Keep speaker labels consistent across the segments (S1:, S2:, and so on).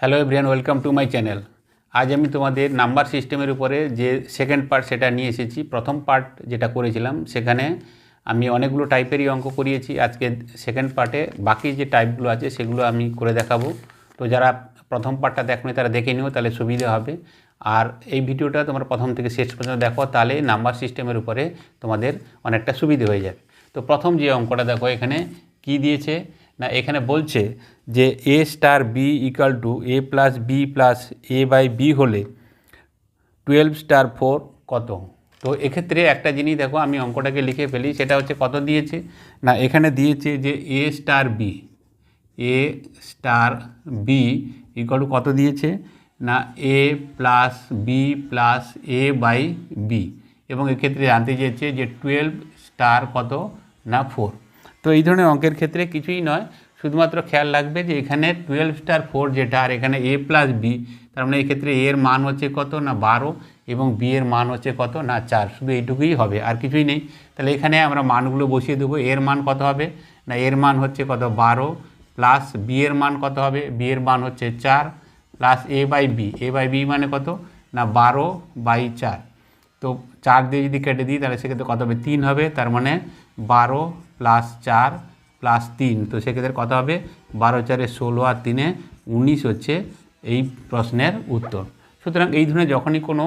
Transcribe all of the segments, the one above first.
S1: Hello everyone welcome to my channel আজ আমি তোমাদের নাম্বার সিস্টেমের উপরে যে সেকেন্ড পার্ট সেটা নিয়ে এসেছি, প্রথম পার্ট যেটা করেছিলাম, সেখানে আমি অনেকগুলো টাইপেরই অঙ্ক করিয়েছি। আজকে সেকেন্ড পার্টে বাকি যে টাইপগুলো আছে, সেগুলো আমি করে দেখাবো। তো যারা প্রথম পার্টটা দেখনি, তারা দেখে নিও, তাহলে সুবিধা হবে। আর এই ভিডিওটা তোমরা প্রথম থেকে শেষ পর্যন্ত দেখো, তাহলে নাম্বার সিস্টেমের উপরে তোমাদের অনেকটা সুবিধে হয়ে যাবে। তো প্রথম যে অঙ্কটা দেখো, এখানে কি দিয়েছে? না, এখানে বলছে যে A star B equal to A plus B plus A by B হলে টুয়েলভ স্টার ফোর কত? তো এক্ষেত্রে একটা জিনিস দেখো, আমি অঙ্কটাকে লিখে ফেলি, সেটা হচ্ছে কত দিয়েছে? না, এখানে দিয়েছে যে A star B A star B equal to কত দিয়েছে? না A plus B plus A by B এবং এক্ষেত্রে জানতে চেয়েছে যে টুয়েলভ স্টার কত? না ফোর তো এই ধরনের অঙ্কের ক্ষেত্রে কিছুই নয়। শুধুমাত্র খেয়াল রাখবে যে এখানে টুয়েলভ স্টার ফোর যেটা, আর এখানে এ প্লাস বি তার মানে এক্ষেত্রে এর মান হচ্ছে কত না বারো এবং বি এর মান হচ্ছে কত না চার, শুধু এইটুকুই হবে, আর কিছুই নেই। তাহলে এখানে আমরা মানগুলো বসিয়ে দেবো এর মান কত হবে না এর মান হচ্ছে কত বারো প্লাস বি এর মান কত হবে? বি এর মান হচ্ছে চার plus A by B A by B মানে কত? না বারো বাই চার। তো চার দিয়ে যদি কেটে দিই, তাহলে সেক্ষেত্রে কত হবে? তিন হবে, তার মানে বারো প্লাস চার প্লাস তিন। তো সেক্ষেত্রে কত হবে? বারো, চারে ষোলো আর তিনে উনিশ হচ্ছে এই প্রশ্নের উত্তর। সুতরাং এই ধরনের যখনই কোনো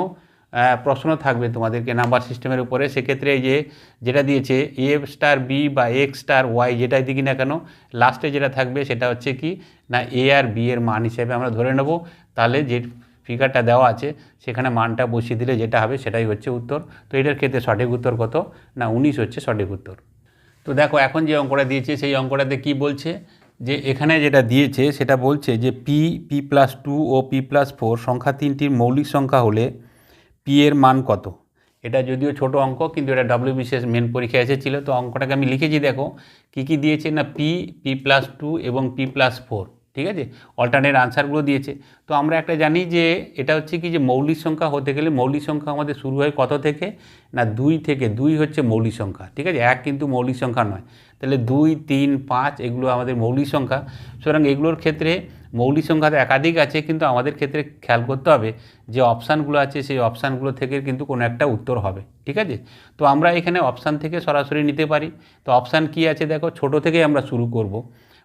S1: প্রশ্ন থাকবে তোমাদেরকে নাম্বার সিস্টেমের উপরে, সেক্ষেত্রে যে, যেটা দিয়েছে এ স্টার বি বা এক্স স্টার ওয়াই, যেটাই দিকি না কেন, লাস্টে যেটা থাকবে সেটা হচ্ছে কি, না, এ আর বি এর মান হিসেবে আমরা ধরে নেব। তাহলে যে ফিগারটা দেওয়া আছে, সেখানে মানটা বসিয়ে দিলে যেটা হবে সেটাই হচ্ছে উত্তর। তো এটার ক্ষেত্রে সঠিক উত্তর কত? না, উনিশ হচ্ছে সঠিক উত্তর। তো দেখো, এখন যে অঙ্কটা দিয়েছে, সেই অঙ্কটাতে কি বলছে? যে এখানে যেটা দিয়েছে, সেটা বলছে যে পি পি প্লাস টু ও পি প্লাস ফোর সংখ্যা তিনটির মৌলিক সংখ্যা হলে পি এর মান কত? এটা যদিও ছোট অঙ্ক, কিন্তু এটা ডাব্লিউ বিশেষ মেন পরীক্ষায় এসেছিল। তো অঙ্কটাকে আমি লিখেছি, দেখো, কি কি দিয়েছে না পি পি প্লাস টু এবং পি প্লাস ফোর ঠিক আছে? অল্টারনেট আনসারগুলো দিয়েছে। তো আমরা একটা জানি যে, এটা হচ্ছে কি যে মৌলিক সংখ্যা হতে গেলে মৌলিক সংখ্যা আমাদের শুরু হয় কত থেকে? না, দুই থেকে। দুই হচ্ছে মৌলিক সংখ্যা, ঠিক আছে? এক কিন্তু মৌলিক সংখ্যা নয়। তাহলে দুই, তিন, পাঁচ এগুলো আমাদের মৌলিক সংখ্যা। সুতরাং এগুলোর ক্ষেত্রে মৌলিক সংখ্যা তো একাধিক আছে, কিন্তু আমাদের ক্ষেত্রে খেয়াল করতে হবে যে অপশানগুলো আছে, সেই অপশানগুলো থেকে কিন্তু কোনো একটা উত্তর হবে, ঠিক আছে? তো আমরা এখানে অপশান থেকে সরাসরি নিতে পারি। তো অপশান কি আছে দেখো? ছোট থেকেই আমরা শুরু করব।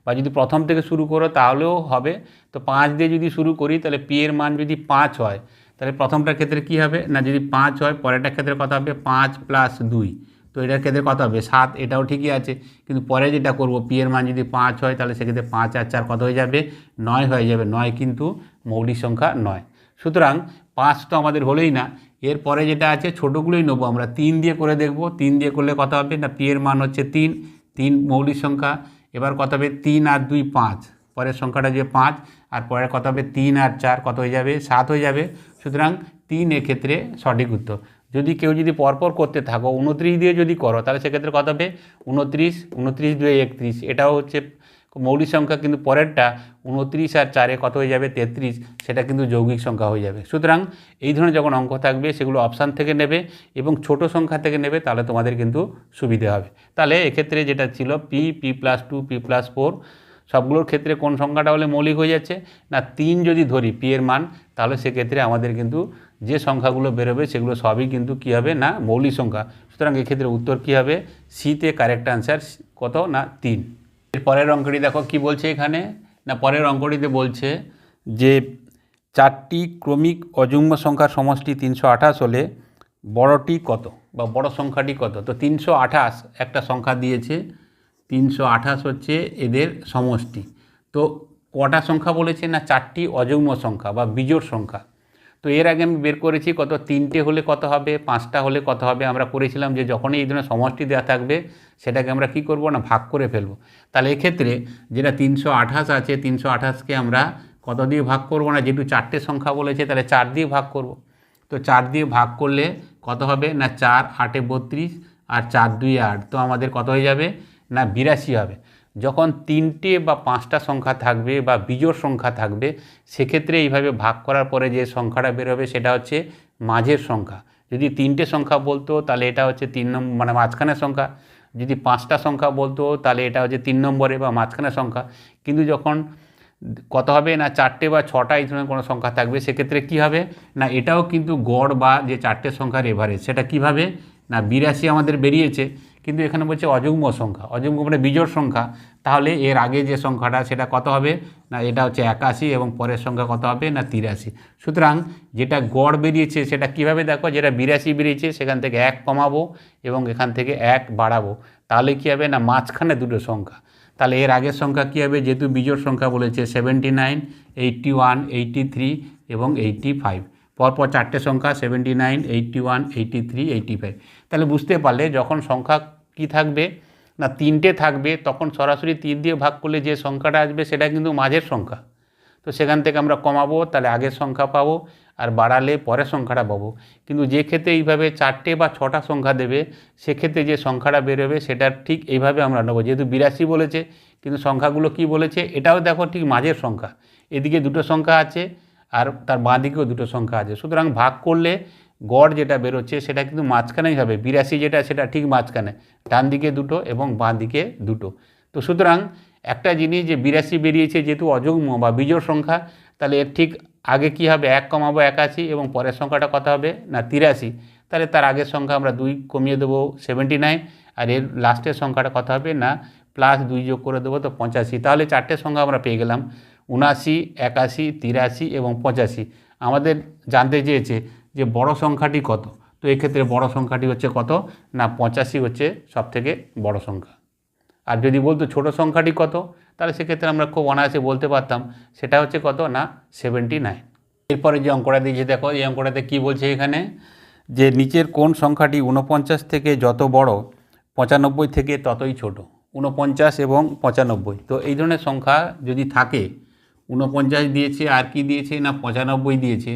S1: বা যদি প্রথম থেকে শুরু করো তাহলেও হবে। তো পাঁচ দিয়ে যদি শুরু করি, তাহলে পি এর মান যদি পাঁচ হয়, তাহলে প্রথমটার ক্ষেত্রে কি হবে? না, যদি পাঁচ হয়, পরেরটার ক্ষেত্রে কত হবে? পাঁচ প্লাস দুই। তো এটার ক্ষেত্রে কত হবে? সাত, এটাও ঠিকই আছে। কিন্তু পরে যেটা করব পি এর মান যদি পাঁচ হয়, তাহলে সেক্ষেত্রে পাঁচ আর চার কত হয়ে যাবে? নয় হয়ে যাবে। নয় কিন্তু মৌলিক সংখ্যা নয়। সুতরাং পাঁচ তো আমাদের হলোই না। এরপরে যেটা আছে, ছোটোগুলোই নেব আমরা। তিন দিয়ে করে দেখব। তিন দিয়ে করলে কত হবে? না পি এর মান হচ্ছে তিন। তিন মৌলিক সংখ্যা। এবার কত হবে? তিন আর দুই পাঁচ। পরের সংখ্যাটা যে পাঁচ, আর পরের কত হবে? তিন আর চার কত হয়ে যাবে? সাত হয়ে যাবে। সুতরাং তিন এক্ষেত্রে সঠিক উত্তর। যদি কেউ যদি পরপর করতে থাকো, উনত্রিশ দিয়ে যদি করো, তাহলে সেক্ষেত্রে কত হবে? উনত্রিশ উনত্রিশ দুয়ে একত্রিশ। এটাও হচ্ছে মৌলিক সংখ্যা কিন্তু পরেরটা উনত্রিশ আর চারে কত হয়ে যাবে তেত্রিশ, সেটা কিন্তু যৌগিক সংখ্যা হয়ে যাবে। সুতরাং এই ধরনের যখন অঙ্ক থাকবে, সেগুলো অপশান থেকে নেবে এবং ছোট সংখ্যা থেকে নেবে, তাহলে তোমাদের কিন্তু সুবিধে হবে। তাহলে এক্ষেত্রে যেটা ছিল P P plus two P plus four সবগুলোর ক্ষেত্রে কোন সংখ্যাটা হলে মৌলিক হয়ে যাচ্ছে? না, তিন যদি ধরি পি এর মান, তাহলে সেক্ষেত্রে আমাদের কিন্তু যে সংখ্যাগুলো বেরোবে, সেগুলো সবই কিন্তু কী হবে? না, মৌলিক সংখ্যা। সুতরাং এক্ষেত্রে উত্তর কী হবে? সিতে কারেক্ট আনসার কত? না, তিন। পরের অঙ্কটি দেখো কি বলছে এখানে? না, পরের অঙ্কটিতে বলছে যে চারটি ক্রমিক অযুগ্ম সংখ্যার সমষ্টি তিনশো আঠাশ হলে বড়টি কত? বা বড় সংখ্যাটি কত? তো তিনশো আঠাশ একটা সংখ্যা দিয়েছে, তিনশো আঠাশ হচ্ছে এদের সমষ্টি। তো কটা সংখ্যা বলেছে না, চারটি অযুগ্ম সংখ্যা বা বিজোড় সংখ্যা? তো এর আগে আমি বের করেছি কত তিনটে হলে কত হবে, পাঁচটা হলে কত হবে, আমরা করেছিলাম যে যখনই এই ধরনের সমষ্টি দেওয়া থাকবে, সেটাকে আমরা কি করব না, ভাগ করে ফেলব। তাহলে এক্ষেত্রে যেটা তিনশো আঠাশ আছে, তিনশো আঠাশকে আমরা কত দিয়ে ভাগ করব না, যেহেতু চারটে সংখ্যা বলেছে, তাহলে চার দিয়ে ভাগ করব। তো চার দিয়ে ভাগ করলে কত হবে না, চার, আটে বত্রিশ, আর চার দুই আট, তো আমাদের কত হয়ে যাবে? না, বিরাশি হবে। যখন তিনটে বা পাঁচটা সংখ্যা থাকবে বা বিজোড় সংখ্যা থাকবে, সেক্ষেত্রে এইভাবে ভাগ করার পরে যে সংখ্যাটা বেরোবে সেটা হচ্ছে মাঝের সংখ্যা। যদি তিনটে সংখ্যা বলতো তাহলে এটা হচ্ছে তিন নম্বর মানে মাঝখানের সংখ্যা। যদি পাঁচটা সংখ্যা বলতো তাহলে এটা হচ্ছে তিন নম্বরে বা মাঝখানের সংখ্যা। কিন্তু যখন কত হবে না চারটে বা ছটা এই ধরনের কোনো সংখ্যা থাকবে, সেক্ষেত্রে কী হবে? না এটাও কিন্তু গড় বা যে চারটে সংখ্যার এভারেজ সেটা কীভাবে? না বিরাশি আমাদের বেরিয়েছে, কিন্তু এখানে বলছে অযুগ্ম সংখ্যা। অযুগ্ম মানে বিজোড় সংখ্যা। তাহলে এর আগে যে সংখ্যাটা, সেটা কত হবে? না, এটা হচ্ছে একাশি এবং পরের সংখ্যা কত হবে? না, তিরাশি। সুতরাং যেটা গড় বেরিয়েছে, সেটা কীভাবে দেখো? যেটা বিরাশি বেরিয়েছে, সেখান থেকে এক কমাবো এবং এখান থেকে এক বাড়াবো। তাহলে কী হবে? না, মাঝখানে দুটো সংখ্যা। তাহলে এর আগের সংখ্যা কী হবে? যেহেতু বিজোড় সংখ্যা বলেছে seventy nine, eighty one, eighty three এবং এইট্টি ফাইভ। পরপর চারটে সংখ্যা seventy nine eighty one eighty three eighty five তাহলে বুঝতে পারলে যখন সংখ্যা কী থাকবে, না তিনটে থাকবে, তখন সরাসরি তিন দিয়ে ভাগ করলে যে সংখ্যাটা আসবে সেটা কিন্তু মাঝের সংখ্যা। তো সেখান থেকে আমরা কমাবো, তাহলে আগের সংখ্যা পাবো আর বাড়ালে পরের সংখ্যাটা পাবো। কিন্তু যে ক্ষেত্রে এইভাবে চারটে বা ছটা সংখ্যা দেবে, সেক্ষেত্রে যে সংখ্যাটা বেরোবে সেটা ঠিক এইভাবে আমরা নেব। যেহেতু বিরাশি বলেছে, কিন্তু সংখ্যাগুলো কি বলেছে, এটাও দেখো ঠিক মাঝের সংখ্যা। এদিকে দুটো সংখ্যা আছে আর তার বাঁ দিকেও দুটো সংখ্যা আছে। সুতরাং ভাগ করলে গড় যেটা বেরোচ্ছে সেটা কিন্তু মাঝখানেই হবে। বিরাশি যেটা, সেটা ঠিক মাঝখানে। ডান দিকে দুটো এবং বাঁ দিকে দুটো। তো সুতরাং একটা জিনিস যে বিরাশি বেরিয়েছে যেহেতু অযুগ্ম বা বিজোড় সংখ্যা, তাহলে এর ঠিক আগে কি হবে? এক কমাবো একাশি এবং পরের সংখ্যাটা কত হবে? না, তিরাশি। তাহলে তার আগের সংখ্যা আমরা দুই কমিয়ে দেবো সেভেন্টি নাইন আর এর লাস্টের সংখ্যাটা কত হবে? না প্লাস দুই যোগ করে দেবো তো পঁচাশি। তাহলে চারটে সংখ্যা আমরা পেয়ে গেলাম। উনাশি একাশি, তিরাশি এবং পঁচাশি। আমাদের জানতে চেয়েছে যে বড় সংখ্যাটি কত? তো এক্ষেত্রে বড় সংখ্যাটি হচ্ছে কত? না, পঁচাশি হচ্ছে সবথেকে বড় সংখ্যা। আর যদি বলতো ছোট সংখ্যাটি কত? তাহলে সেক্ষেত্রে আমরা খুব অনায়াসে বলতে পারতাম সেটা হচ্ছে কত? না, সেভেন্টি নাইন। এরপরে যে অঙ্কটা দিয়েছে, দেখো এই অঙ্কটাতে কী বলছে এখানে? যে নিচের কোন সংখ্যাটি উনপঞ্চাশ থেকে যত বড়, পঁচানব্বই থেকে ততই ছোট। উনপঞ্চাশ এবং পঁচানব্বই। তো এই ধরনের সংখ্যা যদি থাকে উনপঞ্চাশ দিয়েছে, আর কি দিয়েছে না পঁচানব্বই দিয়েছে,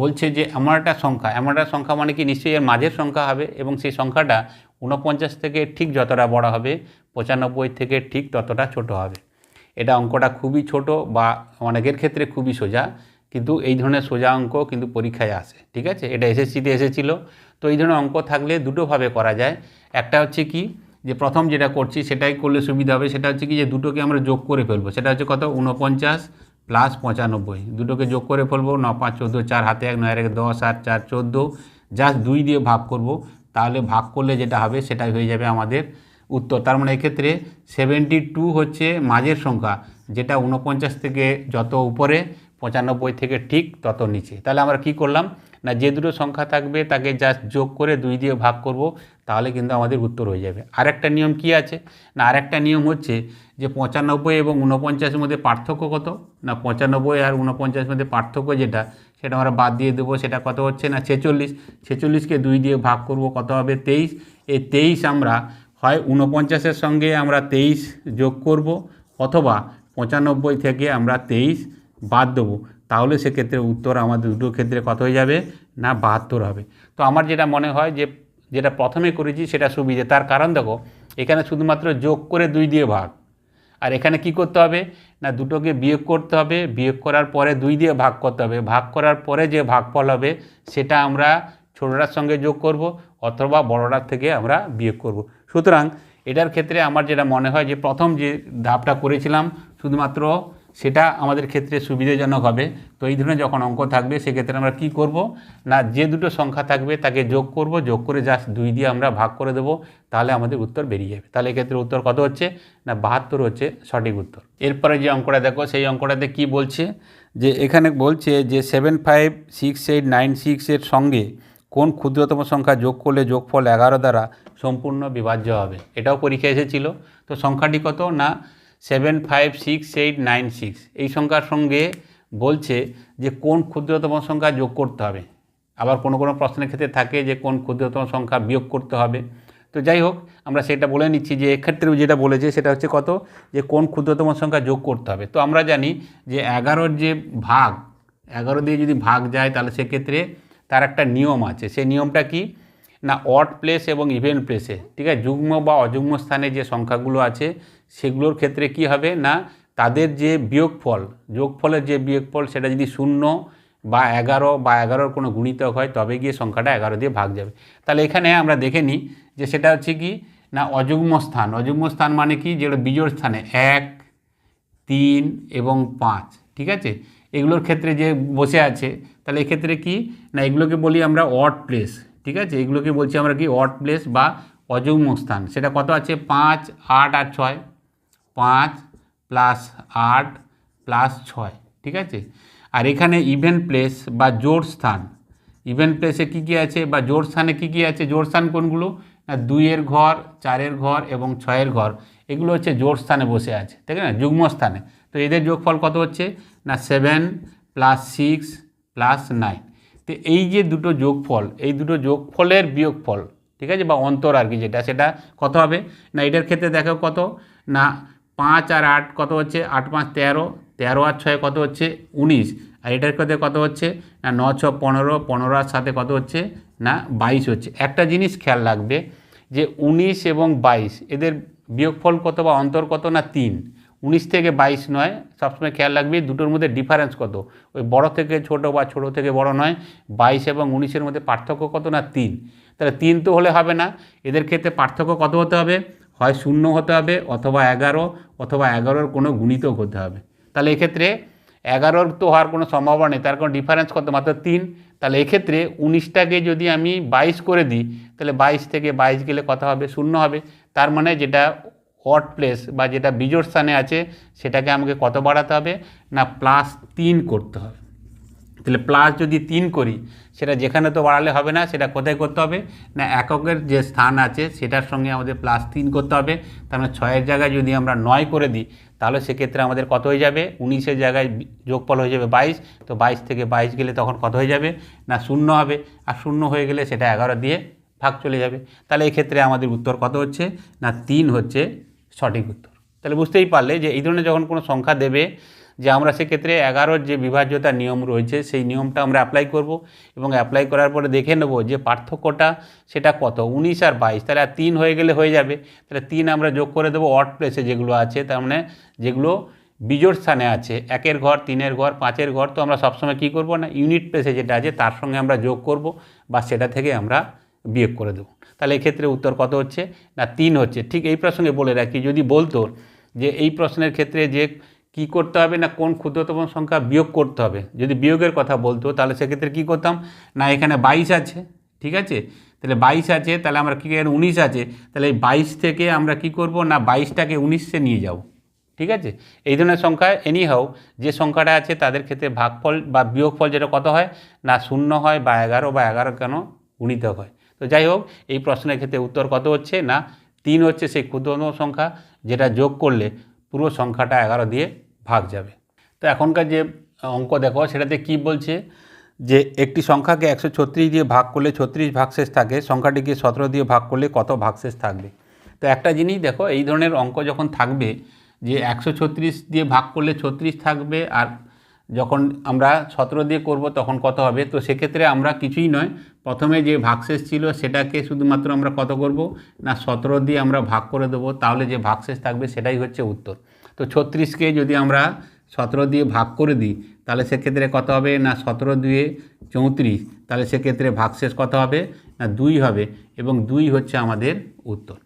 S1: বলছে যে এমন একটা সংখ্যা, এমন একটা সংখ্যা মানে কি নিশ্চয়ই এর মাঝের সংখ্যা হবে এবং সেই সংখ্যাটা উনপঞ্চাশ থেকে ঠিক যতটা বড় হবে, পঁচানব্বই থেকে ঠিক ততটা ছোট হবে। এটা অঙ্কটা খুবই ছোট বা অনেকের ক্ষেত্রে খুবই সোজা, কিন্তু এই ধরনের সোজা অঙ্ক কিন্তু পরীক্ষায় আসে, ঠিক আছে? এটা এসএসসিতে এসেছিল, তো এই ধরনের অঙ্ক থাকলে দুটোভাবে করা যায়। একটা হচ্ছে কি যে প্রথম যেটা করছি সেটাই করলে সুবিধা হবে, সেটা হচ্ছে কি যে দুটোকে আমরা যোগ করে ফেলব। সেটা হচ্ছে কত? উনপঞ্চাশ প্লাস পঁচানব্বই। দুটোকে যোগ করে ফেলব ন পাঁচ, চোদ্দ, চার, হাতে এক, নয়, এক, দশ, আট, চার, চোদ্দ। জাস্ট দুই দিয়ে ভাগ করব, তাহলে ভাগ করলে যেটা হবে সেটাই হয়ে যাবে আমাদের উত্তর। তার মানে এক্ষেত্রে সেভেন্টি টু হচ্ছে মাঝের সংখ্যা, যেটা উনপঞ্চাশ থেকে যত উপরে, পঁচানব্বই থেকে ঠিক তত নিচে। তাহলে আমরা কি করলাম? না যে দুটো সংখ্যা থাকবে তাকে জাস্ট যোগ করে দুই দিয়ে ভাগ করব, তাহলে কিন্তু আমাদের উত্তর হয়ে যাবে। আরেকটা নিয়ম কি আছে? না, আরেকটা নিয়ম হচ্ছে যে পঁচানব্বই এবং উনপঞ্চাশের মধ্যে পার্থক্য কত? না, পঁচানব্বই আর উনপঞ্চাশের মধ্যে পার্থক্য যেটা, সেটা আমরা বাদ দিয়ে দেবো, সেটা কত হচ্ছে? না, ছেচল্লিশ। ছেচল্লিশকে দুই দিয়ে ভাগ করব, কত হবে? তেইশ। এই তেইশ আমরা হয় উনপঞ্চাশের সঙ্গে আমরা তেইশ যোগ করব, অথবা পঁচানব্বই থেকে আমরা তেইশ বাদ দেবো। তাহলে সেক্ষেত্রে উত্তর আমাদের দুটো ক্ষেত্রে কত হয়ে যাবে? না, বাহাত্তর হবে। তো আমার যেটা মনে হয় যে, যেটা প্রথমে করেছি সেটা সুবিধে। তার কারণ দেখো, এখানে শুধুমাত্র যোগ করে দুই দিয়ে ভাগ। আর এখানে কি করতে হবে? না, দুটোকে বিয়োগ করতে হবে। বিয়োগ করার পরে দুই দিয়ে ভাগ করতে হবে। ভাগ করার পরে যে ভাগফল হবে, সেটা আমরা ছোটোটার সঙ্গে যোগ করব অথবা বড়টার থেকে আমরা বিয়োগ করব। সুতরাং এটার ক্ষেত্রে আমার যেটা মনে হয় যে, প্রথম যে ধাপটা করেছিলাম, শুধুমাত্র সেটা আমাদের ক্ষেত্রে সুবিধাজনক হবে। তো এই ধরনের যখন অঙ্ক থাকবে, সেক্ষেত্রে আমরা কি করব? না, যে দুটো সংখ্যা থাকবে তাকে যোগ করব, যোগ করে জাস্ট দুই দিয়ে আমরা ভাগ করে দেবো, তাহলে আমাদের উত্তর বেরিয়ে যাবে। তাহলে এক্ষেত্রে উত্তর কত হচ্ছে? না, বাহাত্তর হচ্ছে সঠিক উত্তর। এরপরে যে অঙ্কটা দেখো, সেই অঙ্কটাতে কি বলছে? যে এখানে বলছে যে seven five six eight nine সিক্সের সঙ্গে কোন ক্ষুদ্রতম সংখ্যা যোগ করলে যোগফল এগারো দ্বারা সম্পূর্ণ বিভাজ্য হবে? এটাও পরীক্ষা এসেছিল। তো সংখ্যাটি কত? না seven five six eight nine six এই সংখ্যার সঙ্গে বলছে যে কোন ক্ষুদ্রতম সংখ্যা যোগ করতে হবে। আবার কোনো কোনো প্রশ্নের ক্ষেত্রে থাকে যে কোন ক্ষুদ্রতম সংখ্যা বিয়োগ করতে হবে। তো যাই হোক, আমরা সেটা বলে নিচ্ছি যে এক্ষেত্রেও যেটা বলেছে সেটা হচ্ছে কত? যে কোন ক্ষুদ্রতম সংখ্যা যোগ করতে হবে। তো আমরা জানি যে এগারোর যে ভাগ, এগারো দিয়ে যদি ভাগ যায় তাহলে সেক্ষেত্রে তার একটা নিয়ম আছে। সেই নিয়মটা কি? না অড প্লেস এবং ইভেন্ট প্লেসে ঠিক আছে? যুগ্ম বা অযুগ্ম স্থানে যে সংখ্যাগুলো আছে সেগুলোর ক্ষেত্রে কি হবে না? তাদের যে বিয়োগফল, যোগফলের যে বিয়োগফল, সেটা যদি শূন্য বা এগারো বা এগারোর কোনো গুণিতক হয়, তবে গিয়ে সংখ্যাটা এগারো দিয়ে ভাগ যাবে। তাহলে এখানে আমরা দেখে নিই যে সেটা হচ্ছে কি? না, অযুগ্ম স্থান। অযুগ্ম স্থান মানে কি? যেটা বিজোড় স্থানে এক, তিন এবং পাঁচ, ঠিক আছে? এগুলোর ক্ষেত্রে যে বসে আছে, তাহলে এক্ষেত্রে কি? না, এগুলোকে বলি আমরা অড প্লেস ঠিক আছে? এগুলোকে বলছি আমরা কি? অড প্লেস বা অযুগ্ম স্থান। সেটা কত আছে? পাঁচ, আট আর ছয়। পাঁচ প্লাস আট প্লাস ছয়, ঠিক আছে? আর এখানে ইভেন প্লেস বা জোড় স্থান। ইভেন প্লেসে কী কী আছে বা জোড় স্থানে কী কী আছে? জোড় স্থান কোনগুলো? না, দুইয়ের ঘর, চারের ঘর এবং ছয়ের ঘর। এগুলো হচ্ছে জোড় স্থানে বসে আছে, ঠিক আছে? না যুগ্ম স্থানে। তো এদের যোগফল কত হচ্ছে? না seven plus six plus nine তো এই যে দুটো যোগফল, এই দুটো যোগফলের বিয়োগফল, ঠিক আছে? বা অন্তর আর কি যেটা, সেটা কত হবে? না, এটার ক্ষেত্রে দেখো কত? না পাঁচ আর আট কত হচ্ছে? আট পাঁচ তেরো তেরো আর ছয় কত হচ্ছে? উনিশ। আর এটার ক্ষেত্রে কত হচ্ছে? না, ন, ছ, পনেরো পনেরো আর সাথে কত হচ্ছে? না, বাইশ হচ্ছে। একটা জিনিস খেয়াল রাখবে যে উনিশ এবং বাইশ, এদের বিয়োগফল কত বা অন্তর কত না তিন? উনিশ থেকে বাইশ নয়, সবসময় খেয়াল রাখবি, দুটোর মধ্যে ডিফারেন্স কত? ওই বড় থেকে ছোট বা ছোট থেকে বড় নয়, বাইশ এবং উনিশের মধ্যে পার্থক্য কত না তিন? তাহলে তিন তো হলে হবে না। এদের ক্ষেত্রে পার্থক্য কত হতে হবে? হয় শূন্য হতে হবে অথবা এগারো, অথবা এগারোর কোনো গুণিতক হতে হবে। তাহলে এক্ষেত্রে এগারোর তো হওয়ার কোনো সম্ভাবনা নেই, তার কোনো ডিফারেন্স কত? মাত্র তিন। তাহলে এক্ষেত্রে উনিশটাকে যদি আমি বাইশ করে দিই, তাহলে বাইশ থেকে বাইশ গেলে কথা হবে? শূন্য হবে। তার মানে যেটা হট প্লেস বা যেটা বিজোর স্থানে আছে, সেটাকে আমাকে কত বাড়াতে হবে? না প্লাস তিন করতে হবে। তাহলে প্লাস যদি তিন করি সেটা যেখানে তো বাড়ালে হবে না, সেটা কোথায় করতে হবে? না, এককের যে স্থান আছে, সেটার সঙ্গে আমাদের প্লাস তিন করতে হবে। তার মানে ছয়ের জায়গায় যদি আমরা নয় করে দিই, তাহলে সেক্ষেত্রে আমাদের কত হয়ে যাবে? উনিশের জায়গায় যোগফল হয়ে যাবে বাইশ। তো বাইশ থেকে বাইশ গেলে তখন কত হয়ে যাবে? না, শূন্য হবে। আর শূন্য হয়ে গেলে সেটা এগারো দিয়ে ভাগ চলে যাবে। তাহলে এই ক্ষেত্রে আমাদের উত্তর কত হচ্ছে? না, তিন হচ্ছে সঠিক উত্তর। তাহলে বুঝতেই পারলে যে এই ধরনের যখন কোনো সংখ্যা দেবে যে আমরা সেক্ষেত্রে এগারোর যে বিভাজ্যতার নিয়ম রয়েছে, সেই নিয়মটা আমরা অ্যাপ্লাই করব এবং অ্যাপ্লাই করার পরে দেখে নেব যে পার্থক্যটা সেটা কত? উনিশ আর বাইশ। তাহলে আর তিন হয়ে গেলে হয়ে যাবে। তাহলে তিন আমরা যোগ করে দেবো অট প্লেসে যেগুলো আছে, তার মানে যেগুলো বিজোড় স্থানে আছে, একের ঘর, তিনের ঘর, পাঁচের ঘর, তো আমরা সবসময় কী করব না? ইউনিট প্লেসে যেটা আছে, তার সঙ্গে আমরা যোগ করব বা সেটা থেকে আমরা বিয়োগ করে দেবো। তাহলে এক্ষেত্রে উত্তর কত হচ্ছে? না, তিন হচ্ছে। ঠিক এই প্রসঙ্গে বলে রাখি, যদি বলতো যে এই প্রশ্নের ক্ষেত্রে যে কি করতে হবে না কোন ক্ষুদ্রতম সংখ্যা বিয়োগ করতে হবে? যদি বিয়োগের কথা বলতো, তাহলে সেক্ষেত্রে কী করতাম? না, এখানে বাইশ আছে, ঠিক আছে? তাহলে বাইশ আছে, তাহলে আমরা কী এখানে উনিশ আছে? তাহলে এই বাইশ থেকে আমরা কি করব? না, বাইশটাকে উনিশে নিয়ে যাব, ঠিক আছে? এই ধরনের সংখ্যা এনি হাও যে সংখ্যাটা আছে তাদের ক্ষেত্রে ভাগফল বা বিয়োগফল যেটা কত হয়? না, শূন্য হয় বা এগারো বা এগারো কেন গুণিতক হয়? তো যাই হোক, এই প্রশ্নের ক্ষেত্রে উত্তর কত হচ্ছে? না, তিন হচ্ছে সেই ক্ষুদ্রতম সংখ্যা, যেটা যোগ করলে পুরো সংখ্যাটা এগারো দিয়ে ভাগ যাবে। তো এখনকার যে অঙ্ক দেখো, সেটাতে কি বলছে? যে একটি সংখ্যাকে একশো ছত্রিশ দিয়ে ভাগ করলে ছত্রিশ ভাগশেষ থাকে, সংখ্যাটিকে সতেরো দিয়ে ভাগ করলে কত ভাগশেষ থাকবে? তো একটা জিনিস দেখো, এই ধরনের অঙ্ক যখন থাকবে, যে একশো ছত্রিশ দিয়ে ভাগ করলে ছত্রিশ থাকবে, আর যখন আমরা সতেরো দিয়ে করব তখন কত হবে? তো সেক্ষেত্রে আমরা কিছুই নয়, প্রথমে যে ভাগশেষ ছিল সেটাকে শুধুমাত্র আমরা কত করব? না, সতেরো দিয়ে আমরা ভাগ করে দেবো, তাহলে যে ভাগশেষ থাকবে সেটাই হচ্ছে উত্তর। তো ছত্রিশকে যদি আমরা সতেরো দিয়ে ভাগ করে দিই, তাহলে সেক্ষেত্রে কত হবে? না, সতেরো দুয়ে চৌত্রিশ, তাহলে সেক্ষেত্রে ভাগশেষ কত হবে? না, দুই হবে। এবং দুই হচ্ছে আমাদের উত্তর।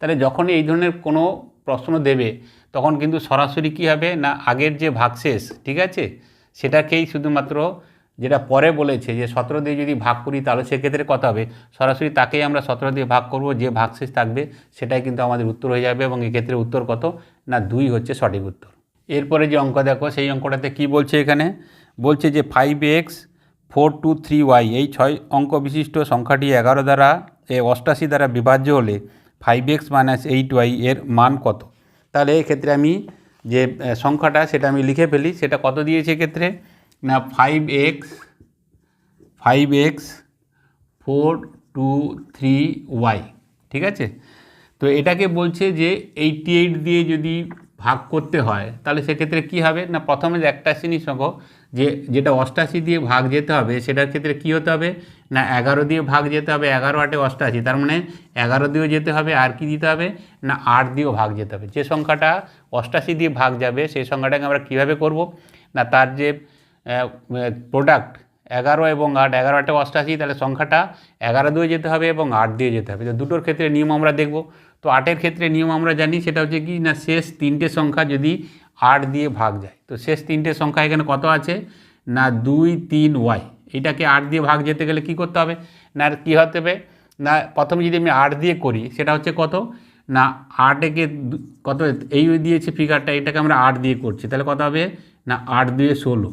S1: তাহলে যখন এই ধরনের কোনো প্রশ্ন দেবে, তখন কিন্তু সরাসরি কী হবে? না, আগের যে ভাগশেষ, ঠিক আছে? সেটাকেই শুধুমাত্র যেটা পরে বলেছে যে সতেরো দিয়ে যদি ভাগ করি তাহলে সেক্ষেত্রে কত হবে? সরাসরি তাকেই আমরা সতেরো দিয়ে ভাগ করব, যে ভাগশেষ থাকবে সেটাই কিন্তু আমাদের উত্তর হয়ে যাবে এবং এক্ষেত্রে উত্তর কত? না, দুই হচ্ছে সঠিক উত্তর। এরপরে যে অঙ্ক দেখো, সেই অঙ্কটাতে কি বলছে এখানে? বলছে যে five X four two three Y এই ছয় অঙ্ক বিশিষ্ট সংখ্যাটি এগারো দ্বারা, এ অষ্টাশি দ্বারা বিভাজ্য হলে five X minus eight Y এর মান কত? তাহলে এক্ষেত্রে আমি যে সংখ্যাটা সেটা আমি লিখে ফেলি, সেটা কত দিয়েছে এক্ষেত্রে? না five X five X four two three Y ঠিক আছে? তো এটাকে বলছে যে এইটটি এইট দিয়ে যদি ভাগ করতে হয়, তাহলে সেক্ষেত্রে কি হবে? না, প্রথমে একটা জিনিস দেখো যে, যেটা অষ্টাশি দিয়ে ভাগ যেতে হবে, সেটার ক্ষেত্রে কি হতে হবে? না, এগারো দিয়ে ভাগ যেতে হবে, এগারো আটে অষ্টাশি, তার মানে এগারো দিয়েও যেতে হবে, আর কি দিতে হবে? না, আট দিয়েও ভাগ যেতে হবে। যে সংখ্যাটা অষ্টাশি দিয়ে ভাগ যাবে, সেই সংখ্যাটাকে আমরা কীভাবে করব? না, তার যে প্রোডাক্ট এগারো এবং আট, এগারো আটে অষ্টাশি, তাহলে সংখ্যাটা এগারো দিয়ে যেতে হবে এবং আট দিয়ে যেতে হবে। তো দুটোর ক্ষেত্রে নিয়ম আমরা দেখব। তো আটের ক্ষেত্রে নিয়ম আমরা জানি, সেটা হচ্ছে কি না, শেষ তিনটে সংখ্যা যদি আট দিয়ে ভাগ যায়। তো শেষ তিনটে সংখ্যা এখানে কত আছে? না, দুই, তিন, ওয়াই। এটাকে আট দিয়ে ভাগ যেতে গেলে কি করতে হবে? না কী হতে হবে? না, প্রথমে যদি আমি আট দিয়ে করি, সেটা হচ্ছে কত? না, আট একে কত? এই দিয়েছে ফিগারটা এটাকে আমরা আট দিয়ে করছি। তাহলে কত হবে? না, আট দিয়ে ষোলো।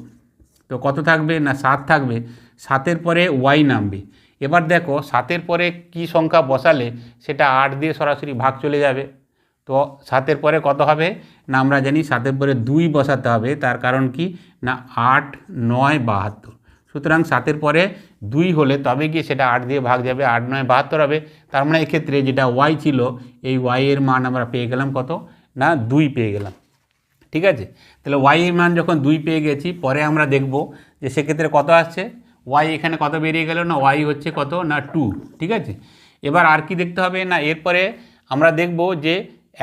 S1: তো কত থাকবে না সাত থাকবে? সাতের পরে ওয়াই নামবে। এবার দেখো সাতের পরে কি সংখ্যা বসালে সেটা আট দিয়ে সরাসরি ভাগ চলে যাবে। তো সাতের পরে কত হবে? না, আমরা জানি সাতের পরে দুই বসাতে হবে, তার কারণ কি? না, আট, নয়, বাহাত্তর। সুতরাং সাতের পরে দুই হলে তবে গিয়ে সেটা আট দিয়ে ভাগ যাবে, আট, নয়, বাহাত্তর হবে। তার মানে এক্ষেত্রে যেটা ওয়াই ছিল, এই ওয়াইয়ের মান আমরা পেয়ে গেলাম কত? না, দুই পেয়ে গেলাম। ঠিক আছে? তাহলে ওয়াই এর মান যখন দুই পেয়ে গেছি, পরে আমরা দেখব যে সেক্ষেত্রে কত আসছে? ওয়াই এখানে কত বেরিয়ে গেল না ওয়াই হচ্ছে কত না টু ঠিক আছে? এবার আর কি দেখতে হবে না, এরপরে আমরা দেখব যে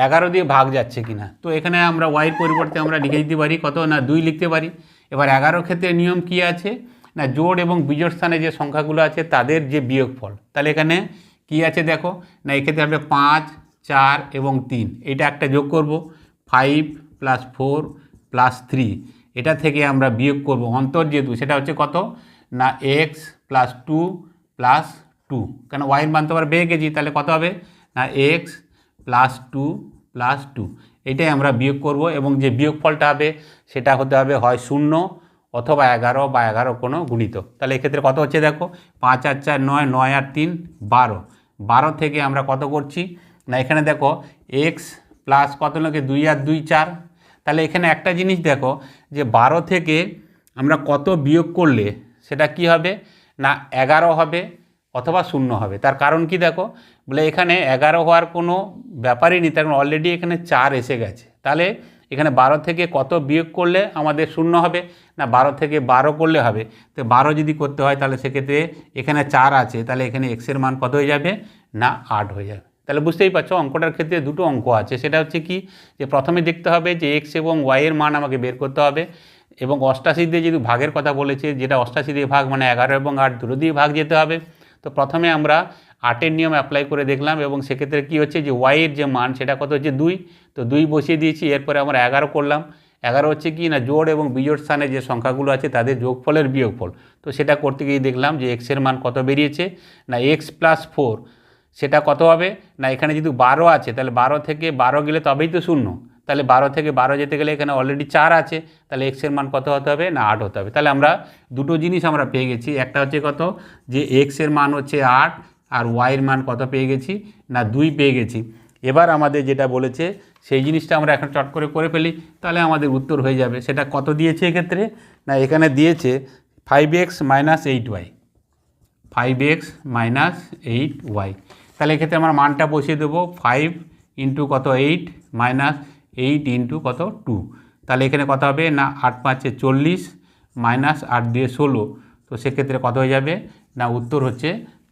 S1: এগারো দিয়ে ভাগ যাচ্ছে কিনা। তো এখানে আমরা ওয়াইয়ের পরিবর্তে আমরা লিখে দিতে পারি, কত না দুই লিখতে পারি। এবার এগারো ক্ষেত্রে নিয়ম কি আছে? না জোড় এবং বিজোড় স্থানে যে সংখ্যাগুলো আছে, তাদের যে বিয়োগফল। তাহলে এখানে কি আছে দেখো? না এক্ষেত্রে হবে পাঁচ, চার এবং তিন, এটা একটা যোগ করব। Five plus four plus three এটা থেকে আমরা বিয়োগ করব অন্তর যেহেতু, সেটা হচ্ছে কত? না X plus two plus two কেন ওয়াইয়ের মান তো গেছি, তাহলে কত হবে? না X plus two plus two এটাই আমরা বিয়োগ করব এবং যে বিয়োগ ফলটা হবে, সেটা হতে হবে হয় শূন্য অথবা এগারো বা এগারো কোনো গুণিত। তাহলে এক্ষেত্রে কত হচ্ছে দেখো? পাঁচ আর চার, নয় নয় আর তিন, বারো। বারো থেকে আমরা কত করছি? না, এখানে দেখো এক্স প্লাস কত লাগে দুই আর দুই চার। তাহলে এখানে একটা জিনিস দেখো, যে বারো থেকে আমরা কত বিয়োগ করলে সেটা কি হবে? না, এগারো হবে অথবা শূন্য হবে। তার কারণ কি দেখো? বলে এখানে এগারো হওয়ার কোনো ব্যাপারই নেই, তার অলরেডি এখানে চার এসে গেছে। তাহলে এখানে বারো থেকে কত বিয়োগ করলে আমাদের শূন্য হবে? না, বারো থেকে বারো করলে হবে। তো বারো যদি করতে হয়, তাহলে সেক্ষেত্রে এখানে চার আছে, তাহলে এখানে এক্সের মান কত হয়ে যাবে? না, আট হয়ে যাবে। তাহলে বুঝতেই পারছ অঙ্কটার ক্ষেত্রে দুটো অঙ্ক আছে। সেটা হচ্ছে কি? যে প্রথমে দেখতে হবে যে এক্স এবং ওয়াইয়ের মান আমাকে বের করতে হবে এবং অষ্টাশি দিয়ে যদি ভাগের কথা বলেছে, যেটা অষ্টাশি দিয়ে ভাগ মানে এগারো এবং আট দুটো দিয়ে ভাগ যেতে হবে। তো প্রথমে আমরা আটের নিয়ম অ্যাপ্লাই করে দেখলাম এবং সেক্ষেত্রে কী হচ্ছে যে ওয়াইয়ের যে মান সেটা কত হচ্ছে দুই। তো দুই বসিয়ে দিয়েছি, এরপরে আমরা এগারো করলাম। এগারো হচ্ছে কি না জোড় এবং বিজোড় স্থানে যে সংখ্যাগুলো আছে তাদের যোগফলের বিয়োগফল। তো সেটা করতে গিয়ে দেখলাম যে এক্সের মান কত বেরিয়েছে? না এক্স প্লাস ফোর সেটা কত হবে? না, এখানে যদি বারো আছে, তাহলে বারো থেকে বারো গেলে তবেই তো শূন্য। তাহলে বারো থেকে বারো যেতে গেলে এখানে অলরেডি চার আছে, তাহলে এক্সের মান কত হতে হবে? না, আট হতে হবে। তাহলে আমরা দুটো জিনিস আমরা পেয়ে গেছি। একটা হচ্ছে কত? যে এক্সের মান হচ্ছে আট, আর ওয়াইয়ের মান কত পেয়ে গেছি? না, দুই পেয়ে গেছি। এবার আমাদের যেটা বলেছে, সেই জিনিসটা আমরা এখন চট করে করে ফেলি, তাহলে আমাদের উত্তর হয়ে যাবে। সেটা কত দিয়েছে এক্ষেত্রে? না, এখানে দিয়েছে five X minus eight Y five X minus eight Y তাহলে এক্ষেত্রে আমরা মানটা বসিয়ে দেবো ফাইভ ইন্টু কত এইট মাইনাস এইট ইন্টু কত টু তাহলে এখানে কত হবে? না, আট পাঁচে চল্লিশ মাইনাস আট দিয়ে ষোলো। তো সেক্ষেত্রে কত হয়ে যাবে? না, উত্তর হচ্ছে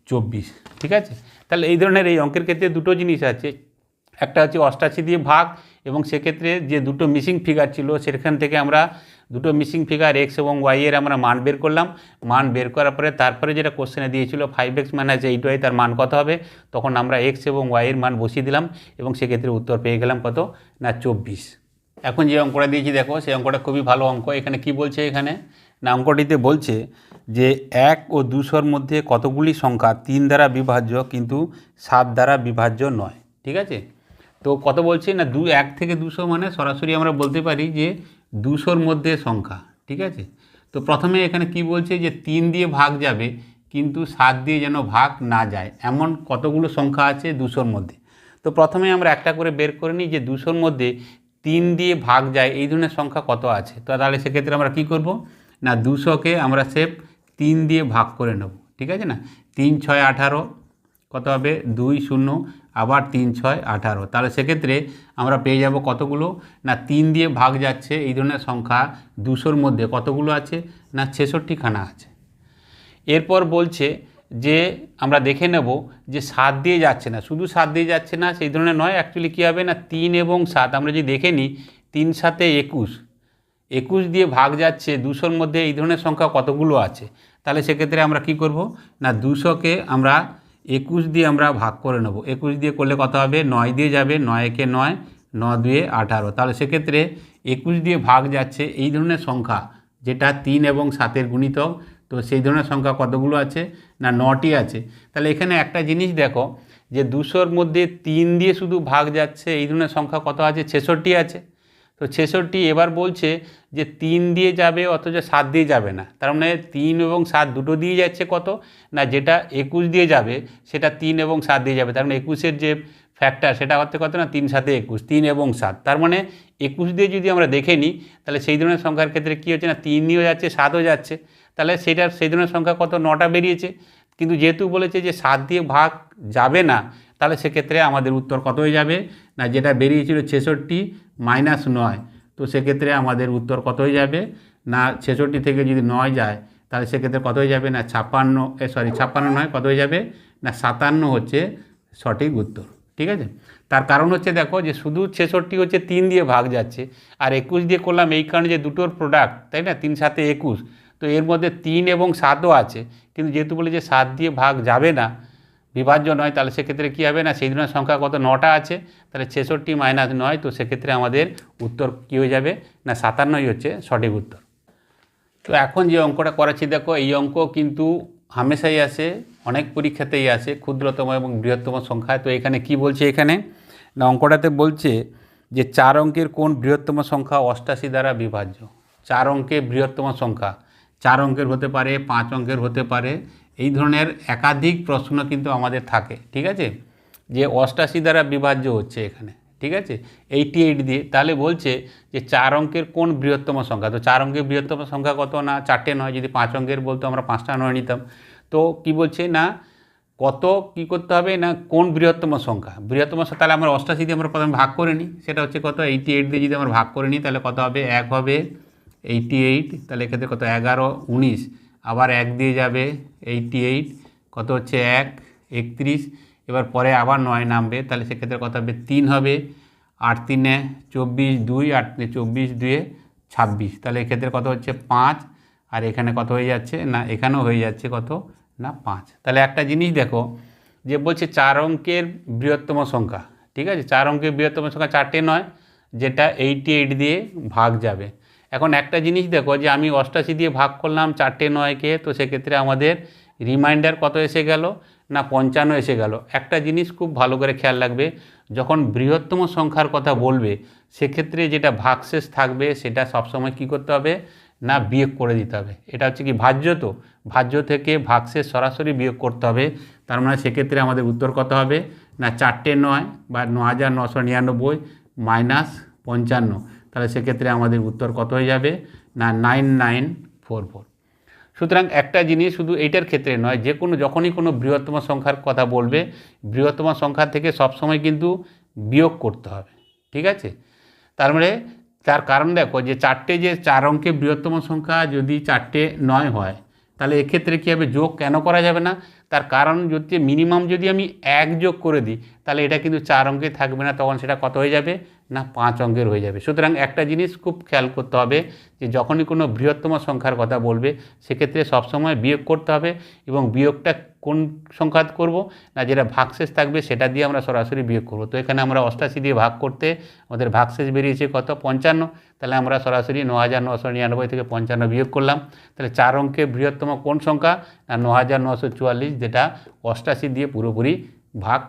S1: চব্বিশ। ঠিক আছে? তাহলে এই ধরনের এই অঙ্কের ক্ষেত্রে দুটো জিনিস আছে। একটা হচ্ছে অষ্টাশি দিয়ে ভাগ এবং সেক্ষেত্রে যে দুটো মিসিং ফিগার ছিল, সেখান থেকে আমরা দুটো মিসিং ফিগার এক্স এবং ওয়াই এর আমরা মান বের করলাম। মান বের করার পরে তারপরে যেটা কোশ্চেনে দিয়েছিল five X minus eight Y তার মান কত হবে? তখন আমরা এক্স এবং ওয়াই এর মান বসিয়ে দিলাম এবং সেক্ষেত্রে উত্তর পেয়ে গেলাম কত? না, চব্বিশ। এখন যে অঙ্কটা দিয়েছি, দেখো, সেই অঙ্কটা খুবই ভালো অঙ্ক। এখানে কি বলছে এখানে? না, অঙ্কটিতে বলছে যে এক ও দুশোর মধ্যে কতগুলি সংখ্যা? তিন দ্বারা বিভাজ্য, কিন্তু সাত দ্বারা বিভাজ্য নয়। ঠিক আছে? তো কত বলছে? না, দু, এক থেকে দুশো মানে সরাসরি আমরা বলতে পারি যে দুশোর মধ্যে সংখ্যা, ঠিক আছে? তো প্রথমে এখানে কি বলছে যে তিন দিয়ে ভাগ যাবে, কিন্তু সাত দিয়ে যেন ভাগ না যায়, এমন কতগুলো সংখ্যা আছে দুশোর মধ্যে? তো প্রথমে আমরা একটা করে বের করে নিই যে দুশোর মধ্যে তিন দিয়ে ভাগ যায়, এই ধরনের সংখ্যা কত আছে? তো তাহলে সেক্ষেত্রে আমরা কি করব? না, দুশোকে আমরা সেফ তিন দিয়ে ভাগ করে নেব, ঠিক আছে না? তিন, ছয়, আঠারো, কত হবে? দুই, শূন্য। আবার তিন, ছয়, আঠারো। তাহলে সেক্ষেত্রে আমরা পেয়ে যাব কতগুলো? না, তিন দিয়ে ভাগ যাচ্ছে এই ধরনের সংখ্যা দুশোর মধ্যে। কতগুলো আছে? না, ছেষট্টিখানা আছে। এরপর বলছে যে, আমরা দেখে নেব যে সাত দিয়ে যাচ্ছে না। শুধু সাত দিয়ে যাচ্ছে না, সেই ধরনের নয়। অ্যাকচুয়ালি কী হবে? না, তিন এবং সাত। আমরা যদি দেখে নিই, তিন, সাতে একুশ। একুশ দিয়ে ভাগ যাচ্ছে দুশোর মধ্যে এই ধরনের সংখ্যা কতগুলো আছে? তাহলে সেক্ষেত্রে আমরা কি করব? না, দুশোকে আমরা একুশ দিয়ে আমরা ভাগ করে নেব। একুশ দিয়ে করলে কত হবে? নয় দিয়ে যাবে, নয় একে নয় ন দুয়ে আঠারো। তাহলে সেক্ষেত্রে একুশ দিয়ে ভাগ যাচ্ছে এই ধরনের সংখ্যা, যেটা তিন এবং সাতের গুণিতক। তো সেই ধরনের সংখ্যা কতগুলো আছে? না, নটি আছে। তাহলে এখানে একটা জিনিস দেখো, যে দুশোর মধ্যে তিন দিয়ে শুধু ভাগ যাচ্ছে, এই ধরনের সংখ্যা কত আছে? ছেষট্টি আছে। তো ছেষট্টি এবার বলছে যে তিন দিয়ে যাবে, অথচ সাত দিয়ে যাবে না। তার মানে তিন এবং সাত দুটো দিয়ে যাচ্ছে কত? না, যেটা একুশ দিয়ে যাবে, সেটা তিন এবং সাত দিয়ে যাবে। তার মানে একুশের যে ফ্যাক্টর সেটা হচ্ছে কত না? তিন সাতে একুশ, তিন এবং সাত। তার মানে একুশ দিয়ে যদি আমরা দেখে নিই, তাহলে সেই ধরনের সংখ্যার ক্ষেত্রে কী হচ্ছে না? তিন দিয়েও যাচ্ছে, সাতও যাচ্ছে। তাহলে সেটার, সেই ধরনের সংখ্যা কত? নটা বেরিয়েছে। কিন্তু যেহেতু বলেছে যে সাত দিয়ে ভাগ যাবে না, তাহলে সেক্ষেত্রে আমাদের উত্তর কত হয়ে যাবে? না, যেটা বেরিয়েছিল ছেষট্টি মাইনাস নয়। তো সেক্ষেত্রে আমাদের উত্তর কত হয়ে যাবে? না, ছেষট্টি থেকে যদি নয় যায়, তাহলে সেক্ষেত্রে কত হয়ে যাবে? না, ছাপ্পান্ন সরি ছাপ্পান্ন নয়, কত হয়ে যাবে? না, সাতান্ন হচ্ছে সঠিক উত্তর। ঠিক আছে? তার কারণ হচ্ছে দেখো যে শুধু ছেষট্টি হচ্ছে তিন দিয়ে ভাগ যাচ্ছে, আর একুশ দিয়ে করলাম এই কারণে যে দুটোর প্রোডাক্ট তাই না? তিন সাথে একুশ। তো এর মধ্যে তিন এবং সাতও আছে, কিন্তু যেহেতু বলে যে সাত দিয়ে ভাগ যাবে না বিভাজ্য নয়, তাহলে সেক্ষেত্রে কী হবে না? সেই ধরনের সংখ্যা কত? নটা আছে, তাহলে ছেষট্টি মাইনাস নয়, তো সেক্ষেত্রে আমাদের উত্তর কী হয়ে যাবে? না, সাতান্নই হচ্ছে সঠিক উত্তর। তো এখন যে অঙ্কটা করাচ্ছি, দেখো, এই অঙ্ক কিন্তু হামেশাই আসে, অনেক পরীক্ষাতেই আসে, ক্ষুদ্রতম এবং বৃহত্তম সংখ্যায়। তো এখানে কি বলছে এখানে? না, অঙ্কটাতে বলছে যে চার অঙ্কের কোন বৃহত্তম সংখ্যা অষ্টাশি দ্বারা বিভাজ্য? চার অঙ্কে বৃহত্তম সংখ্যা। চার অঙ্কের হতে পারে, পাঁচ অঙ্কের হতে পারে এই ধরনের একাধিক প্রশ্ন কিন্তু আমাদের থাকে, ঠিক আছে? যে অষ্টাশি দ্বারা বিভাজ্য হচ্ছে এখানে, ঠিক আছে? এইটি এইট দিয়ে, তাহলে বলছে যে চার অঙ্কের কোন বৃহত্তম সংখ্যা? তো চার অঙ্কের বৃহত্তম সংখ্যা কত না? চারটে নয়, যদি পাঁচ অঙ্কের বলতো আমরা পাঁচটা নয় নিতাম। তো কি বলছে না, কত কি করতে হবে না কোন বৃহত্তম সংখ্যা? বৃহত্তম সংখ্যা তাহলে আমরা অষ্টাশি দিয়ে আমরা প্রথমে ভাগ করে নিই। সেটা হচ্ছে কত? এইটি এইট দিয়ে যদি আমরা ভাগ করে নিই, তাহলে কত হবে? এক হবে। এইটি এইট, তাহলে এক্ষেত্রে কত? এগারো, উনিশ। আবার এক দিয়ে যাবে এইটি এইট কত হচ্ছে এক? একত্রিশ। এবার পরে আবার নয় নামবে, তাহলে সেক্ষেত্রে কত হবে? তিন হবে। আট তিনে চব্বিশ দুই, আট তিনে চব্বিশ দুয়ে ছাব্বিশ। তাহলে এক্ষেত্রে কত হচ্ছে? পাঁচ। আর এখানে কত হয়ে যাচ্ছে? না, এখানেও হয়ে যাচ্ছে কত? না, পাঁচ। তাহলে একটা জিনিস দেখো, যে বলছে চার অঙ্কের বৃহত্তম সংখ্যা। ঠিক আছে? চার অঙ্কের বৃহত্তম সংখ্যা চারটে নয়, যেটা এইটি এইট দিয়ে ভাগ যাবে। এখন একটা জিনিস দেখো যে আমি অষ্টাশি দিয়ে ভাগ করলাম চারটে নয়কে, তো সেক্ষেত্রে আমাদের রিমাইন্ডার কত এসে গেল? না, পঞ্চান্ন এসে গেল। একটা জিনিস খুব ভালো করে খেয়াল রাখবে, যখন বৃহত্তম সংখ্যার কথা বলবে, সেক্ষেত্রে যেটা ভাগশেষ থাকবে, সেটা সবসময় কী করতে হবে? না, বিয়োগ করে দিতে হবে। এটা হচ্ছে কি ভাজ্য তো? ভাজ্য থেকে ভাগশেষ সরাসরি বিয়োগ করতে হবে। তার মানে সেক্ষেত্রে আমাদের উত্তর কত হবে? না, চারটে নয় বা ন হাজার নশো নিরানব্বই মাইনাস পঞ্চান্ন। তাহলে সেক্ষেত্রে আমাদের উত্তর কত হয়ে যাবে? না নাইন নাইন ফোর ফোর সুতরাং একটা জিনিস শুধু এইটার ক্ষেত্রে নয়, যে কোনো, যখনই কোনো বৃহত্তম সংখ্যার কথা বলবে, বৃহত্তম সংখ্যা থেকে সবসময় কিন্তু বিয়োগ করতে হবে, ঠিক আছে? তার মানে তার কারণ দেখো যে চারটে যে চার অঙ্কে বৃহত্তম সংখ্যা যদি চারটে নয় হয়, তাহলে এক্ষেত্রে কী হবে? যোগ কেন করা যাবে না? তার কারণ যদি মিনিমাম যদি আমি এক যোগ করে দিই, তাহলে এটা কিন্তু চার অঙ্কে থাকবে না, তখন সেটা কত হয়ে যাবে? না, পাঁচ অঙ্কের হয়ে যাবে। সুতরাং একটা জিনিস খুব খেয়াল করতে হবে যে যখনই কোনো বৃহত্তম সংখ্যার কথা বলবে, সেক্ষেত্রে সবসময় বিয়োগ করতে হবে এবং বিয়োগটা কোন সংখ্যা করব? না, যেটা ভাগশেষ থাকবে সেটা দিয়ে আমরা সরাসরি বিয়োগ করব। তো এখানে আমরা অষ্টাশি দিয়ে ভাগ করতে, আমাদের ভাগশেষ বেরিয়েছে কত? পঞ্চান্ন। তাহলে আমরা সরাসরি ন হাজার নশো নিরানব্বই থেকে পঞ্চান্ন বিয়োগ করলাম। তাহলে চার অঙ্কে বৃহত্তম কোন সংখ্যা? না ন হাজার নশো চুয়াল্লিশ, যেটা অষ্টাশি দিয়ে পুরোপুরি ভাগ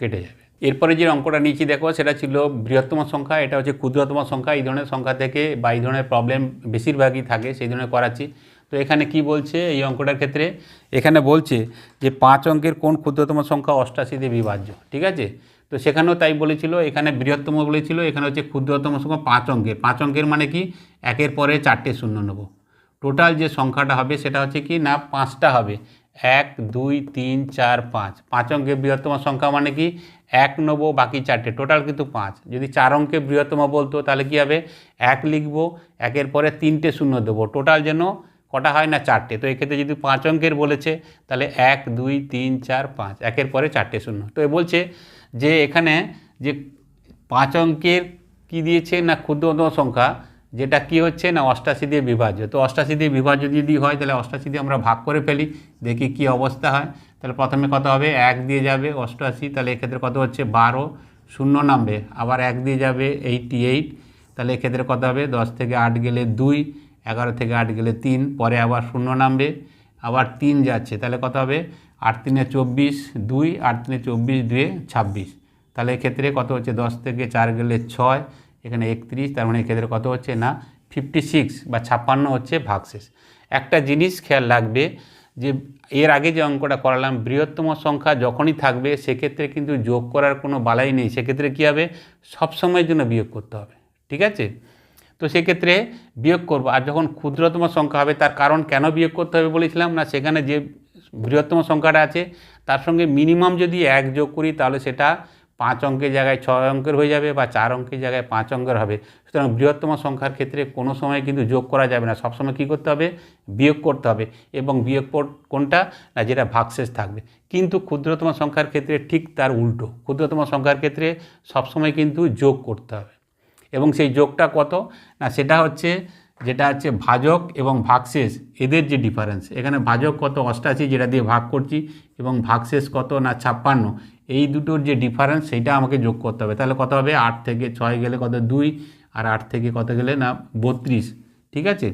S1: কেটে যাবে। এরপরে যে অঙ্কটা নিয়েছি, দেখো, সেটা ছিল বৃহত্তম সংখ্যা, এটা হচ্ছে ক্ষুদ্রতম সংখ্যা। এই ধরনের সংখ্যা থেকে বা এই ধরনের প্রবলেম বেশিরভাগই থাকে, সেই ধরনের করাচ্ছি। তো এখানে কি বলছে এই অঙ্কটার ক্ষেত্রে? এখানে বলছে যে পাঁচ অঙ্কের কোন ক্ষুদ্রতম সংখ্যা অষ্টাশিতে বিভাজ্য, ঠিক আছে? তো সেখানেও তাই বলেছিল, এখানে বৃহত্তম বলেছিল, এখানে হচ্ছে ক্ষুদ্রতম সংখ্যা পাঁচ অঙ্কের। পাঁচ অঙ্কের মানে কি? একের পরে চারটে শূন্য নেব। টোটাল যে সংখ্যাটা হবে সেটা হচ্ছে কি? না, পাঁচটা হবে। এক, দুই, তিন, চার, পাঁচ। পাঁচ অঙ্কের বৃহত্তম সংখ্যা মানে কি? এক নেব, বাকি চারটে। টোটাল কিন্তু পাঁচ। যদি চার অঙ্কের বৃহত্তম বলতো, তাহলে কি হবে? এক লিখব, একের পরে তিনটে শূন্য দেবো। টোটাল যেন কটা হয় না, চারটে। তো এক্ষেত্রে যদি পাঁচ অঙ্কের বলেছে, তাহলে এক, দুই, তিন, চার, পাঁচ। একের পরে চারটে শূন্য। তো এ বলছে যে এখানে যে পাঁচ অঙ্কের কি দিয়েছে না ক্ষুদ্রতম সংখ্যা, যেটা কি হচ্ছে না অষ্টাশি দিয়ে বিভাজ্য? তো অষ্টাশি দিয়ে বিভাজ্য যদি হয়, তাহলে অষ্টাশি দিয়ে আমরা ভাগ করে ফেলি, দেখি কি অবস্থা হয়। তাহলে প্রথমে কত হবে? এক দিয়ে যাবে অষ্টআশি তাহলে এক্ষেত্রে কত হচ্ছে? বারো, শূন্য নামবে। আবার এক দিয়ে যাবে এইটটি এইট তাহলে এক্ষেত্রে কত হবে? দশ থেকে আট গেলে দুই, এগারো থেকে আট গেলে তিন, পরে আবার শূন্য নামবে। আবার তিন যাচ্ছে, তাহলে কত হবে? আট তিনে চব্বিশ, দুই, আট তিনে চব্বিশ, দুয়ে ছাব্বিশ। তাহলে এক্ষেত্রে কত হচ্ছে? দশ থেকে চার গেলে ছয়, এখানে একত্রিশ, তার মানে এক্ষেত্রে কত হচ্ছে? না ফিফটি সিক্স বা ছাপ্পান্ন হচ্ছে ভাগশেষ। একটা জিনিস খেয়াল রাখবে যে এর আগে যে অঙ্কটা করালাম, বৃহত্তম সংখ্যা যখনই থাকবে, সেক্ষেত্রে কিন্তু যোগ করার কোনো বালাই নেই। সেক্ষেত্রে কী হবে? সবসময়ের জন্য বিয়োগ করতে হবে। ঠিক আছে? তো সেক্ষেত্রে বিয়োগ করব। আর যখন ক্ষুদ্রতম সংখ্যা হবে, তার কারণ কেন বিয়োগ করতে হবে বলেছিলাম? না, সেখানে যে বৃহত্তম সংখ্যাটা আছে, তার সঙ্গে মিনিমাম যদি এক যোগ করি তাহলে সেটা পাঁচ অঙ্কের জায়গায় ছয় অঙ্কের হয়ে যাবে বা চার অঙ্কের জায়গায় পাঁচ অঙ্কের হবে। সুতরাং বৃহত্তম সংখ্যার ক্ষেত্রে কোনো সময় কিন্তু যোগ করা যাবে না, সবসময় কী করতে হবে? বিয়োগ করতে হবে। এবং বিয়োগ কোনটা? না, যেটা ভাগশেষ থাকবে। কিন্তু ক্ষুদ্রতম সংখ্যার ক্ষেত্রে ঠিক তার উল্টো। ক্ষুদ্রতম সংখ্যার ক্ষেত্রে সবসময় কিন্তু যোগ করতে হবে। এবং সেই যোগটা কত? না, সেটা হচ্ছে যেটা হচ্ছে ভাজক এবং ভাগশেষ, এদের যে ডিফারেন্স এখানে ভাজক কত অষ্টাশি, যেটা দিয়ে ভাগ করছি, এবং ভাগশেষ কত না ছাপ্পান্ন, এই দুটোর যে ডিফারেন্স সেটা আমাকে যোগ করতে হবে। তাহলে কত হবে? আট থেকে ছয় গেলে কত? দুই, আর আট থেকে কত গেলে না? বত্রিশ, ঠিক আছে?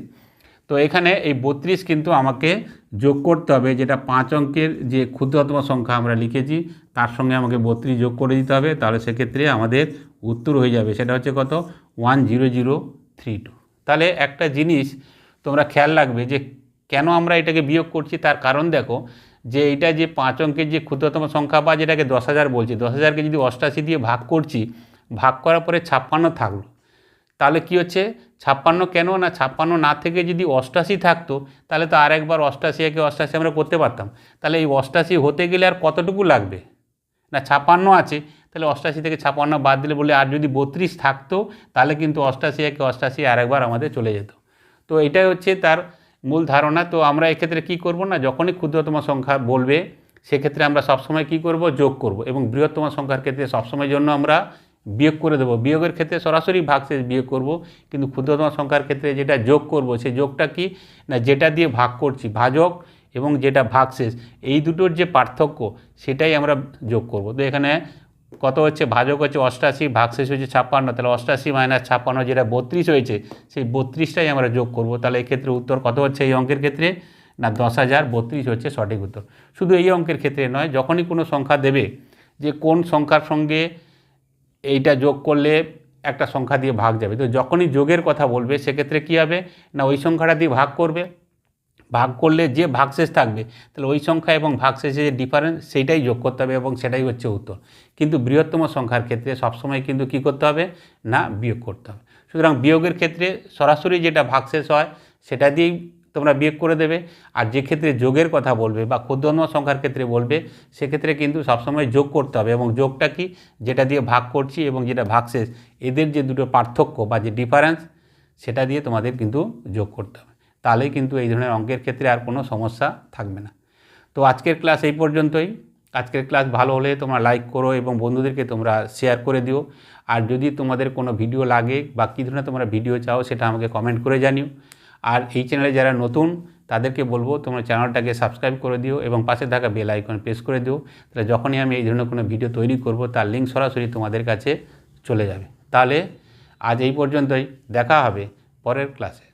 S1: তো এখানে এই বত্রিশ কিন্তু আমাকে যোগ করতে হবে, যেটা পাঁচ অঙ্কের যে ক্ষুদ্রতম সংখ্যা আমরা লিখেছি, তার সঙ্গে আমাকে বত্রিশ যোগ করে দিতে হবে, তাহলে সেক্ষেত্রে আমাদের উত্তর হয়ে যাবে। সেটা হচ্ছে কত? One zero zero three two তাহলে একটা জিনিস তোমরা খেয়াল রাখবে যে কেন আমরা এটাকে বিয়োগ করছি, তার কারণ দেখো যে এটা যে পাঁচ অঙ্কের যে ক্ষুদ্রতম সংখ্যা বা যেটাকে দশ হাজার বলছি, দশ হাজারকে যদি অষ্টাশি দিয়ে ভাগ করছি, ভাগ করার পরে ছাপ্পান্ন থাকল। তাহলে কি হচ্ছে? ছাপ্পান্ন কেন না, ছাপ্পান্ন না থেকে যদি অষ্টাশি থাকতো, তাহলে তো আরেকবার অষ্টাশি একে অষ্টাশি আমরা করতে পারতাম। তাহলে এই অষ্টাশি হতে গেলে আর কতটুকু লাগবে? না, ছাপ্পান্ন আছে তাহলে অষ্টাশি থেকে ছাপ্পান্ন বাদ দিলে বলে আর যদি বত্রিশ থাকতো, তাহলে কিন্তু অষ্টাশি একে অষ্টাশি আরেকবার আমাদের চলে যেত। তো এটাই হচ্ছে তার মূল ধারণা। তো আমরা এক্ষেত্রে কি করব না, যখনই ক্ষুদ্রতম সংখ্যা বলবে, সেক্ষেত্রে আমরা সবসময় কি করব? যোগ করব এবং বৃহত্তম সংখ্যার ক্ষেত্রে সবসময়ের জন্য আমরা বিয়োগ করে দেবো। বিয়োগের ক্ষেত্রে সরাসরি ভাগশেষ বিয়োগ করব, কিন্তু ক্ষুদ্রতম সংখ্যার ক্ষেত্রে যেটা যোগ করব সেই যোগটা কি? না, যেটা দিয়ে ভাগ করছি, ভাজক এবং যেটা ভাগশেষ, এই দুটোর যে পার্থক্য, সেটাই আমরা যোগ করব। তো এখানে কত হচ্ছে? ভাজক হচ্ছে অষ্টাশি, ভাগশেষ হচ্ছে ছাপ্পান্ন, তাহলে অষ্টাশি মাইনাস ছাপ্পান্ন যেটা বত্রিশ হয়েছে, সেই বত্রিশটাই আমরা যোগ করব। তাহলে এক্ষেত্রে উত্তর কত হচ্ছে এই অঙ্কের ক্ষেত্রে? না, দশ হাজার বত্রিশ হচ্ছে সঠিক উত্তর। শুধু এই অঙ্কের ক্ষেত্রে নয়, যখনই কোনো সংখ্যা দেবে, যে কোন সংখ্যার সঙ্গে এইটা যোগ করলে একটা সংখ্যা দিয়ে ভাগ যাবে। তো যখনই যোগের কথা বলবে, সেক্ষেত্রে কী হবে? না, ওই সংখ্যাটা দিয়ে ভাগ করবে। ভাগ করলে যে ভাগশেষ থাকবে, তাহলে ওই সংখ্যা এবং ভাগশেষের যে ডিফারেন্স সেইটাই যোগ করতে হবে এবং সেটাই হচ্ছে উত্তর। কিন্তু বৃহত্তম সংখ্যার ক্ষেত্রে সবসময় কিন্তু কী করতে হবে? না, বিয়োগ করতে হবে। সুতরাং বিয়োগের ক্ষেত্রে সরাসরি যেটা ভাগশেষ হয়, সেটা দিয়েই তোমরা বিয়োগ করে দেবে। আর যে ক্ষেত্রে যোগের কথা বলবে বা ক্ষুদ্রতম সংখ্যার ক্ষেত্রে বলবে, সেক্ষেত্রে কিন্তু সবসময় যোগ করতে হবে এবং যোগটা কি? যেটা দিয়ে ভাগ করছি এবং যেটা ভাগশেষ, এদের যে দুটো পার্থক্য বা যে ডিফারেন্স সেটা দিয়ে তোমাদের কিন্তু যোগ করতে হবে। তাহলেই কিন্তু এই ধরনের অঙ্কের ক্ষেত্রে আর কোনো সমস্যা থাকবে না। তো আজকের ক্লাস এই পর্যন্তই। আজকের ক্লাস ভালো হলে তোমরা লাইক করো এবং বন্ধুদেরকে তোমরা শেয়ার করে দিও। আর যদি তোমাদের কোনো ভিডিও লাগে বা কী ধরনের তোমরা ভিডিও চাও সেটা আমাকে কমেন্ট করে জানিও। আর এই চ্যানেলে যারা নতুন, তাদেরকে বলব তোমরা চ্যানেলটাকে সাবস্ক্রাইব করে দিও এবং পাশে থাকা বেল আইকন প্রেস করে দিও। তাহলে যখনই আমি এই ধরনের কোনো ভিডিও তৈরি করব, তার লিঙ্ক সরাসরি তোমাদের কাছে চলে যাবে। তাহলে আজ এই পর্যন্তই। দেখা হবে পরের ক্লাসে।